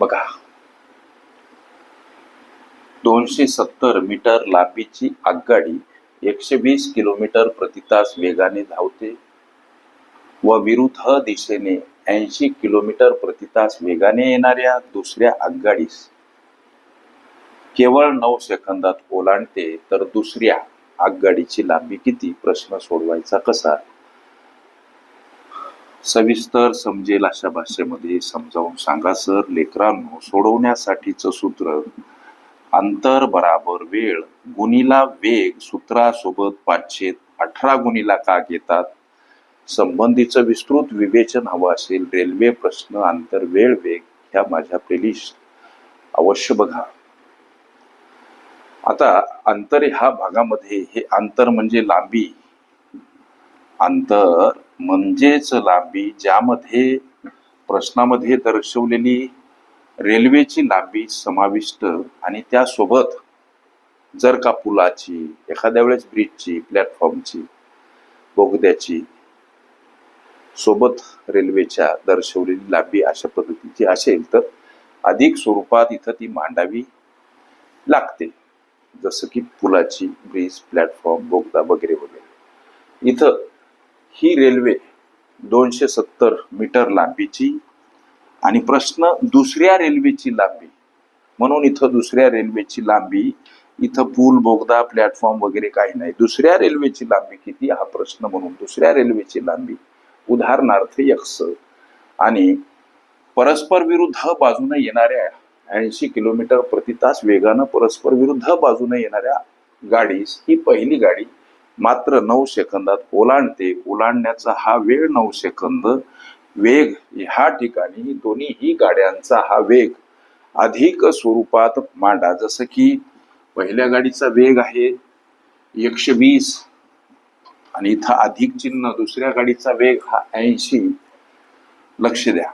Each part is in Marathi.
बघा. दोनशे सत्तर मीटर लांबीची आगगाडी एकशे वीस किलोमीटर प्रतितास वेगाने धावते व विरुद्ध दिशेने ऐंशी किलोमीटर प्रति तास वेगाने येणाऱ्या दुसऱ्या आगगाडीस केवळ नऊ सेकंदात ओलांडते तर दुसऱ्या आगगाडीची लांबी किती? प्रश्न सोडवायचा कसा? सविस्तर समजेल अशा भाषेमध्ये. समजावून सांगा सर. लेकरांनो सोडवण्यासाठीचं सूत्र अंतर बराबर वेळ गुणीला वेग सूत्रासोबत पाचशे अठरा गुणीला का घेतात? संबंधीचं विस्तृत विवेचन हवं असेल रेल्वे प्रश्न अंतर वेळ वेग ह्या माझ्या प्लेलिस्ट अवश्य बघा. आता अंतर ह्या भागामध्ये हे अंतर म्हणजे लांबी. अंतर म्हणजेच लांबी ज्यामध्ये प्रश्नामध्ये दर्शवलेली रेल्वेची लांबी समाविष्ट आणि त्यासोबत जर का पुलाची एखाद्या वेळेस ब्रिजची प्लॅटफॉर्मची बोगद्याची सोबत रेल्वेच्या दर्शवलेली लांबी अशा पद्धतीची असेल तर अधिक स्वरूपात इथं ती मांडावी लागते. जसं की पुलाची ब्रिज प्लॅटफॉर्म बोगदा वगैरे वगैरे. इथं ही रेल्वे दोनशे सत्तर मीटर लांबीची आणि प्रश्न दुसऱ्या रेल्वेची लांबी. म्हणून इथं दुसऱ्या रेल्वेची लांबी इथं पूल बोगदा प्लॅटफॉर्म वगैरे काही नाही. दुसऱ्या रेल्वेची लांबी किती? हा प्रश्न म्हणून दुसऱ्या रेल्वेची लांबी. उदाहरणार्थ यक्स आणि परस्पर विरुद्ध बाजूने येणाऱ्या ऐंशी किलोमीटर प्रति तास वेगानं परस्पर विरुद्ध बाजूने येणाऱ्या गाडीस ही पहिली गाडी मात्र नऊ सेकंदात ओलांडते. ओलांडण्याचा हा वेळ नऊ सेकंद. वेग ह्या ठिकाणी दोन्हीही गाड्यांचा हा वेग अधिक स्वरूपात मांडा. जसं की पहिल्या गाडीचा वेग आहे एकशे वीस आणि इथं अधिक चिन्ह दुसऱ्या गाडीचा वेग हा ऐंशी. लक्ष द्या.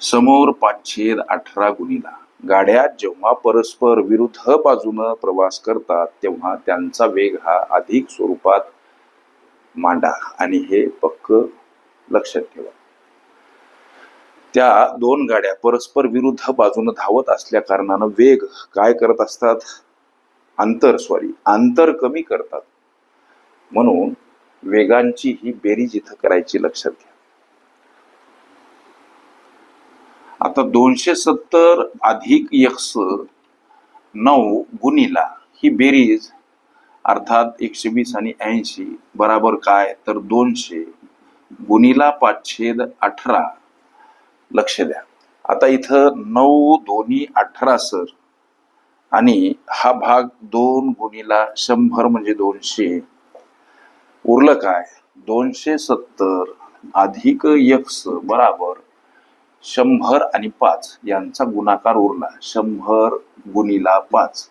समोर पाचशे अठरा गुणीला. गाड्या जेव्हा परस्पर विरुद्ध बाजूनं प्रवास करतात तेव्हा त्यांचा वेग हा अधिक स्वरूपात मांडा. आणि हे पक्क लक्षात ठेवा. त्या दोन गाड्या परस्पर विरुद्ध बाजूनं धावत असल्या कारणानं वेग काय करत असतात? अंतर सॉरी अंतर कमी करतात. म्हणून वेगांची ही बेरीज इथं करायची लक्षात घ्या. आता दोनशे सत्तर अधिक यक्स नऊ गुणीला ही बेरीज अर्थात एकशे वीस आणि ऐंशी बराबर काय? तर दोनशे गुणीला पाचशे अठरा. लक्ष द्या. आता इथं नऊ दोन्ही अठरा सर. आणि हा भाग दोन गुणीला शंभर म्हणजे दोनशे. उरलं काय? दोनशे सत्तर अधिक यक्स बराबर शंभर आणि पाच यांचा गुणाकार उरला. शंभर गुणीला पाच.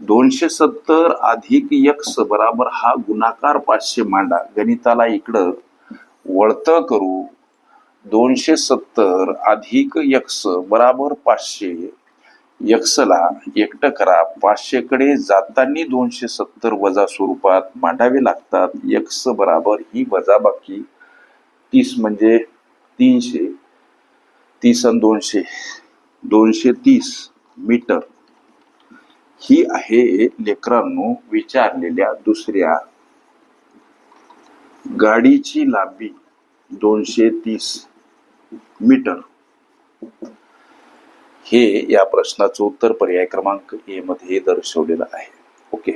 दोनशे सत्तर अधिक यक्ष बराबर हा गुणाकार पाचशे मांडा. गणिताला इकडं वळतं करू. दोनशे सत्तर अधिक यक्ष बराबर पाचशे. यक्षला एकटं करा. पाचशेकडे जाताना दोनशे सत्तर वजा स्वरूपात मांडावे लागतात. यक्ष बराबर ही वजाबाकी तीस म्हणजे तीनशे. तीस आणि दोनशे. दोनशे तीस मीटर. ही आहे लेकरांनो विचारलेल्या दुसऱ्या गाडीची लांबी दोनशे तीस मीटर. हे या प्रश्नाचं उत्तर पर्याय क्रमांक ए मध्ये दर्शवलेलं आहे. ओके.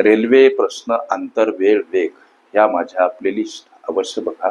रेल्वे प्रश्न आंतर वेळ वेग ह्या माझ्या प्लेलिस्ट अवश्य बघा.